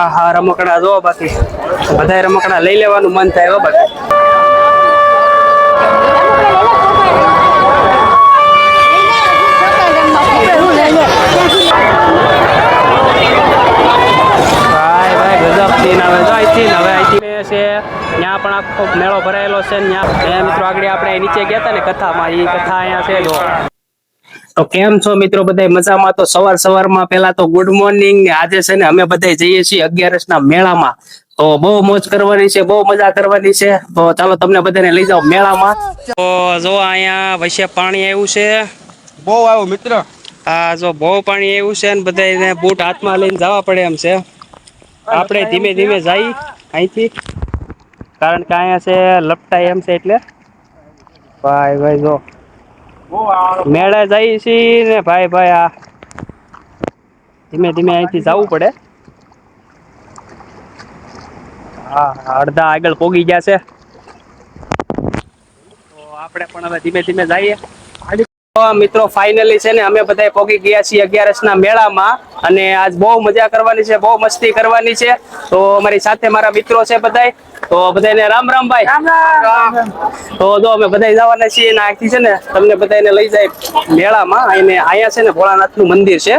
હા હા રમકડા જો બાકી. બધા રમકડા લઈ લેવાનું મન થાય હો બાકી. છે. ત્યાં પણ આખો મેળો ભરાયેલો છે ત્યાં મિત્રો આગળ આપણે નીચે ગયા હતા ને કથામાં. એ કથા અહીંયા છે, જો. તો કેમ છો મિત્રો બધા મજામાં? તો સવાર સવારમાં પેલા તો ગુડ મોર્નિંગ ને આજે છે ને અમે બધા જઈએ છીએ અગિયારસ ના મેળામાં. તો બહુ મોજ કરવાની છે બહુ મજા કરવાની છે. તો ચાલો તમને બધાને લઈ જાઓ મેળામાં. તો જો અહીંયા વૈશ્ય પાણી આવ્યું છે. બહુ આવ્યું મિત્ર. આ જો બહુ પાણી આવ્યું છે ને બધાને બૂટ હાથમાં લઈને જવા પડે એમ છે. આપણે ધીમે ધીમે જઈ અહીંથી. કારણ કે અહીંયા છે લપટા એમ છે એટલે. ભાઈ ભાઈ જો. મેળે જઈ છી ને ભાઈ ભાઈ આ ધીમે ધીમે અહીંથી જવું પડે. હા, અડધા આગળ પોગી ગયા છે. તો આપણે પણ હવે ધીમે ધીમે જઈએ. મિત્રો ફાઇનલી છે ને અમે બધા પોગી ગયા છીએ અગિયારસ ના મેળામાં અને આજ બહુ મજા કરવાની છે, બહુ મસ્તી કરવાની છે. તો અમારી સાથે મારા મિત્રો છે બધાય. તો બધાને રામ રામ ભાઈ. તો જો અમે બધા જવાના છીએ ને આખી છે ને તમને બધાને લઈ જાય મેળામાં. અને અહીંયા છે ને ભોળાનાથનું મંદિર છે.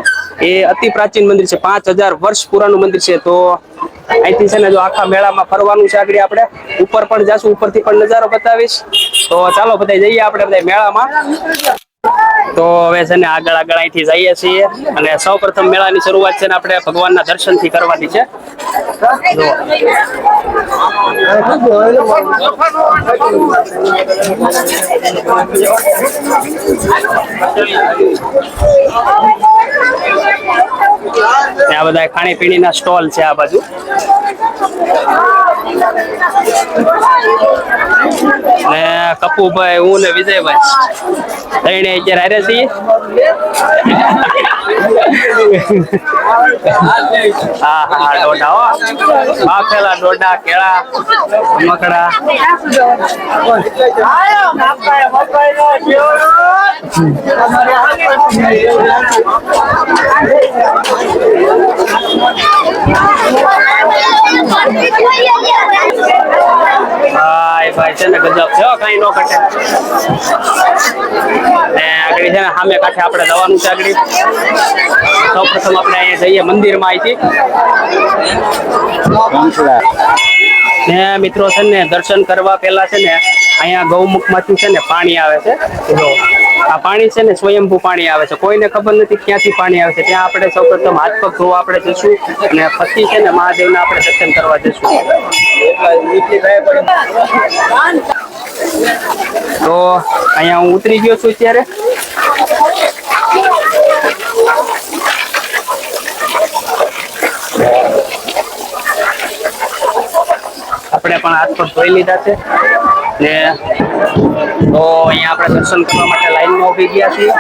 એ અતિ પ્રાચીન મંદિર છે. પાંચ હજાર વર્ષ પુરાનું મંદિર છે. તો અહીંથી છે ને જો આખા મેળામાં ફરવાનું છે આગળ આપણે. ઉપર પણ જાશું. ઉપરથી પણ નજારો બતાવીશ. તો ચાલો બધા જઈએ આપણે બધા મેળામાં. તો હવે છે ને આગળ આગળ અહીંથી જઈએ છીએ. અને સૌ પ્રથમ મેળાની શરૂઆત છે ને આપણે ભગવાનના દર્શનથી કરવાની છે. ત્યાં બધા ખાણીપીણીના સ્ટોલ છે આ બાજુ. ને કપુભાઈ, હું ને વિજયભાઈ. ત્રણે અત્યારે હારે છીએ. હા હા ડોડા હો. બાફેલા કેળા, મકડા છે ને સામે કાંઠે આપણે જવાનું છે આગળ. સૌ આપણે અહીંયા જઈએ મંદિરમાં અહીંથી. ને મિત્રો છે ને, દર્શન કરવા પહેલા છે ને, અહીંયા ગૌમુખમાંથી છે ને પાણી આવે છે. જો. આ પાણી છે ને સ્વયંભૂ પાણી આવે છે. કોઈને ખબર નથી ક્યાંથી પાણી આવે છે. ત્યાં આપણે સૌપ્રથમ હાથ પગ ધોવા આપણે જશું અને પછી છે ને મહાદેવના આપણે દર્શન કરવા જઈશું. તો અહીંયા હું ઉતરી ગયો છું અત્યારે. આપણે પણ હાથ પગ ધોઈ લીધા છે ને તો અહીંયા આપણે દર્શન કરવા માટે લાઈનમાં ઊભી ગયા છીએ.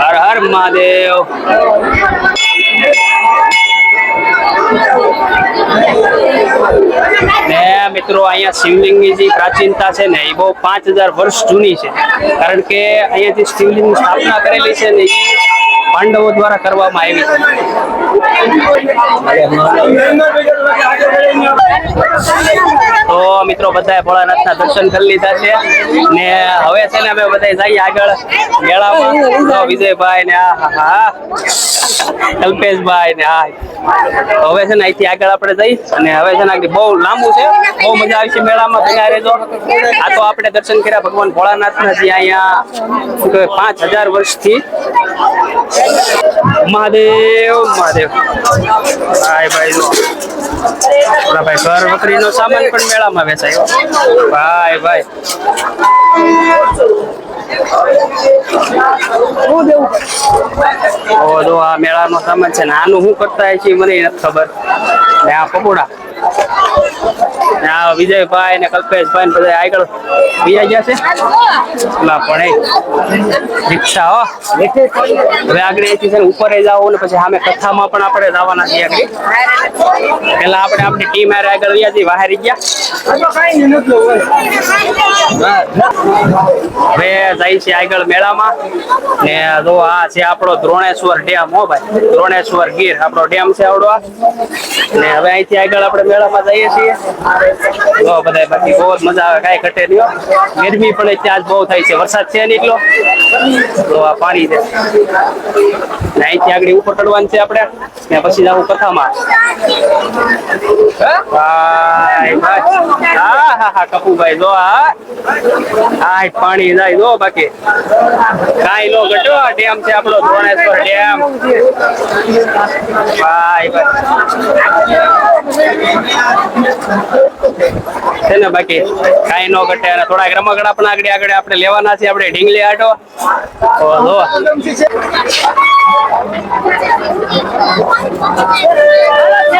હર હર મહાદેવ. ને મિત્રો અહીંયા શિવલિંગની જે પ્રાચીનતા છે ને, એ બહુ પાંચ હજાર વર્ષ જૂની છે. કારણ કે અહીંયા જે શિવલિંગની સ્થાપના કરેલી છે ને પાંડવો દ્વારા કરવામાં આવી તો મિત્રો, બધાએ ભોળાનાથના દર્શન કરી લીધા છે. ને હવે છે ને અમે બધા જઈએ આગળ મેળામાં. તો વિજયભાઈ ને આ, હા હા. કલ્પેશભાઈ ને આ. હવે છે ને અહીંથી આગળ આપણે જઈ અને હવે છે ને બહુ લાંબુ છે. બહુ મજા આવી છે મેળામાં ભેગા રહેજો આ તો આપણે દર્શન કર્યા ભગવાન ભોળાનાથના જે અહીંયા પાંચ હજાર વર્ષથી. મહાદેવ મહાદેવ. ભાઈ ભાઈ આપણા ભાઈ ઘર વકરીનો સામાન પણ મેળામાં વેચાયો. ભાઈ ભાઈ. મેળાનો સામાન છે ને, આનું શું કરતા છે મને નથી ખબર. ને આ પકોડા. આ વિજયભાઈ ને કલ્પેશભાઈ ને બધા આગળ બીજા ગયા છે. લા પણ રિક્ષા, હો. હવે આગળ અહીંથી છે ઉપર જાવ ને પછી સામે કથામાં પણ આપણે જવાના છીએ આગળ. પેલા આપણે આપણી ટીમ આરે આગળ ગયા છીએ, બહાર ગયા. હવે જાય છે આગળ મેળામાં. ને જો આ છે આપણો દ્રોણેશ્વર ડેમ, હો ભાઈ. દ્રોણેશ્વર ગીર, આપણો ડેમ છે આવડો ને હવે અહીંથી આગળ આપણે મેળામાં જઈએ છીએ. જો બધા બાકી બહુ જ મજા આવે, કાંઈ ઘટે નહીં. ગરમી પણ ત્યાં જ બહુ થાય છે વરસાદ છે નહીં એટલો તો આ પાણી છે. ને અહીંથી આગળ ઉપર ચડવાનું છે આપણે. ને પછી જવું કથામાં. હા હા હા કપુભાઈ જો આ હા પાણી જાય, જો, બાકી. કાંઈ નો ઘટો, આ ડેમ છે આપણો ધોરણેશ્વર ડેમ. ભાઈ ભાઈ. છે ને બાકી કાંઈ ન ઘટે અને થોડાક રમકડા પણ આગળ આગળ આપણે લેવાના છે આપણે ઢીંગલી આટો જો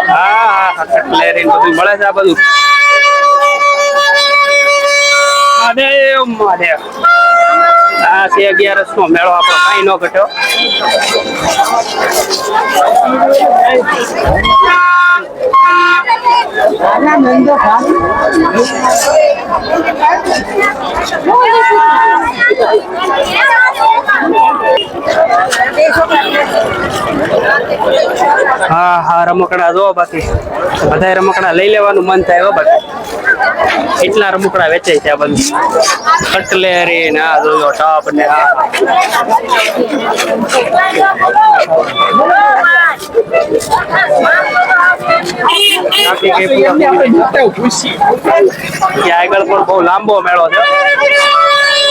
હા કટલેરી બધું મળે છે આ બધું. આ છે અગિયારસ નો મેળો, આપણો કાંઈ નો ઘટ્યો. હા હા રમકડા જો બાકી. બધા રમકડા લઈ લેવાનું મન થાય બાકી. એટલા રમકડા વેચાય છે આ બધું. કટલેરી ને આ જોયો ટપ ને આ. આગળ પણ બહુ લાંબો મેળો છે.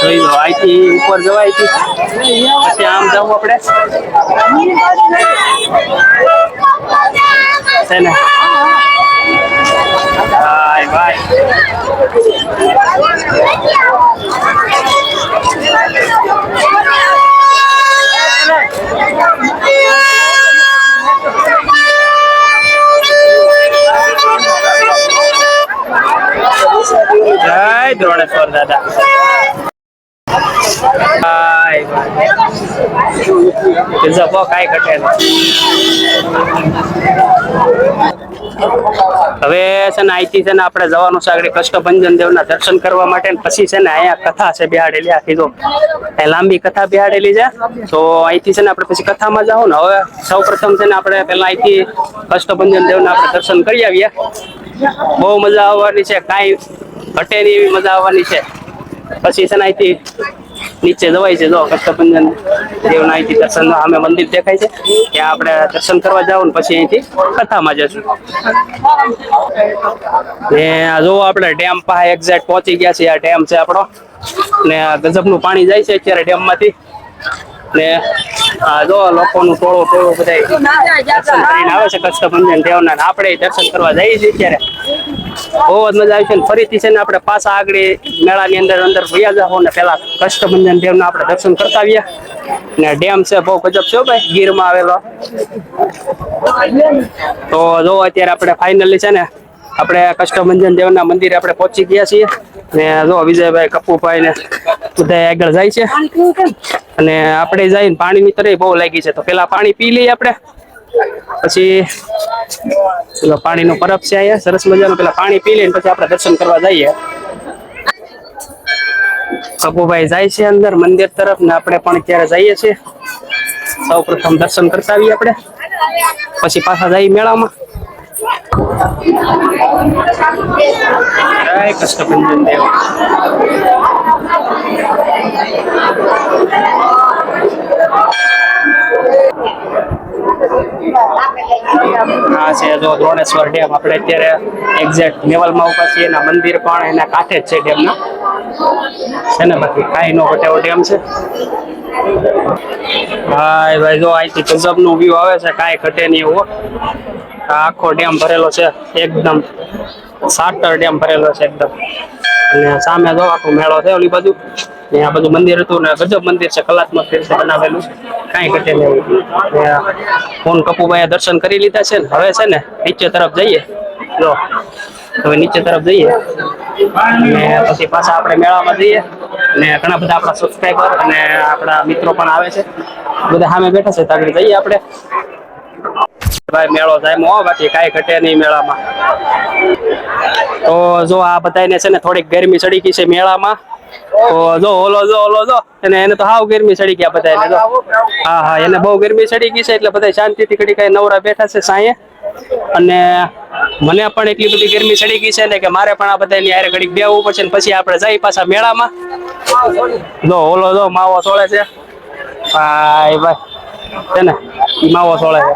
જોઈ લો, અહીંથી ઉપર જવાય પછી આમ જવું આપણે. છે ને? ભાઈ ભાઈ. જય દ્રોણેશ્વર દાદા. જપો કાંઈ ઘટે હવે છે ને અહીંથી છે ને આપણે જવાનું છે આગળ કષ્ટભંજન દેવના દર્શન કરવા માટે પછી છે ને અહીંયા કથા છે બિહાડેલી આખી તો લાંબી કથા બિહાડેલી છે. તો અહીંથી છે ને આપણે પછી કથામાં જાઓ ને. હવે સૌ પ્રથમ છે ને આપણે પહેલા અહીંથી કષ્ટભંજન દેવના આપણે દર્શન કરી આવીએ. બહુ મજા આવવાની છે. કાંઈ ઘટે એવી મજા આવવાની છે. પછી છે ને અહીંથી નીચે જવાય છે. જો કષ્ટભંજન દેવના અહીંથી દર્શન અમે મંદિર દેખાય છે. ત્યાં આપણે દર્શન કરવા જાવ ને પછી અહીંથી કથામાં જશું. ને જો આપણે ડેમ પાસે એક્ઝેક્ટ પહોંચી ગયા છીએ. આ ડેમ છે આપણો. ને ગજબનું પાણી જાય છે અત્યારે ડેમમાંથી. ને આ જો લોકોનું ટોળું ટોળું બધા દર્શન કરીને આવે છે કષ્ટભંજન દેવના આપણે દર્શન કરવા જઈએ છીએ અત્યારે. બહુ જ મજા આવી છે ફરીથી છે ને આપણે પાછા આગળ મેળાની અંદર અંદર ભૈયા જાઓ ને પેલા કષ્ટભંજન દેવના આપણે દર્શન કરતા આવ્યા ને ડેમ છે બહુ ગજબ છે ભાઈ ભાઈ, ગીરમાં આવેલો. તો જો અત્યારે આપણે ફાઇનલી છે ને આપણે કષ્ટભંજન દેવના મંદિરે આપણે પહોંચી ગયા છીએ. ને જો વિજયભાઈ કપુભાઈ ને બધા આગળ જાય છે. અને આપણે જઈને પાણીની તરે બહુ લાગી છે. તો પેલા પાણી પી લઈએ આપણે. પછી પેલો પાણીનો પરબ છે અહીંયા, સરસ મજાનું પેલા પાણી પી લઈને પછી આપણે દર્શન કરવા જઈએ. કપુભાઈ જાય છે અંદર મંદિર તરફ ને આપણે પણ ત્યારે જઈએ છીએ. સૌ પ્રથમ દર્શન કરતા આવીએ આપણે. પછી પાછા જઈએ મેળામાં. જય આ છે જો દ્રોણેશ્વર ડેમ. આપણે અત્યારે એક્ઝેક્ટ લેવલમાં ઊભા છીએ. એના મંદિર પણ એના કાંઠે જ છે ડેમના. છે ને બાકી કાંઈ નો ઘટેવો ડેમ છે. હા ભાઈ, જો અહીંથી ગજબનું વ્યૂ આવે છે, કાંઈ ઘટે નહીં એવો. આખો ડેમ ભરેલો છે, એકદમ સાટર ડેમ ભરેલો છે, એકદમ. અને સામે જો આખો મેળો છે ઓલી બાજુ. ને બધું મંદિર હતું ને ગજબ મંદિર છે, કલાત્મક રીતે બનાવેલું. કાંઈ ઘટે નહીં ફોન કપુભાઈ દર્શન કરી લીધા છે ને, હવે છે ને નીચે તરફ જઈએ. જો, હવે નીચે તરફ જઈએ. અને પછી પાછા આપણે મેળામાં જઈએ. અને ઘણા બધા આપણા સબસ્ક્રાઈબર અને આપણા મિત્રો પણ આવે છે. બધા સામે બેઠા છે, તો જઈએ આપણે. ભાઈ, મેળો જાય બાકી કાંઈ ઘટે નહીં મેળામાં. તો જો આ બધાને છે ને થોડીક ગરમી ચડી ગઈ છે મેળામાં. તો જો ઓલો જો ઓલો જો, અને એને તો હાવ ગરમી ચડી ગયા બધાને જો. હા હા, એને બહુ ગરમી ચડી ગઈ છે એટલે બધા શાંતિથી ઘડી કઈ નવરા બેઠા છે સાંયે. અને મને પણ એટલી બધી ગરમી ચડી ગઈ છે ને કે મારે પણ આ બધાની હારે ઘડીક બેવું પડશે ને પછી આપણે જઈ પાછા મેળામાં. જો, ઓલો જો, માવો સોળે છે. ભાઈ ભાઈ, છે ને માવો સોળે છે.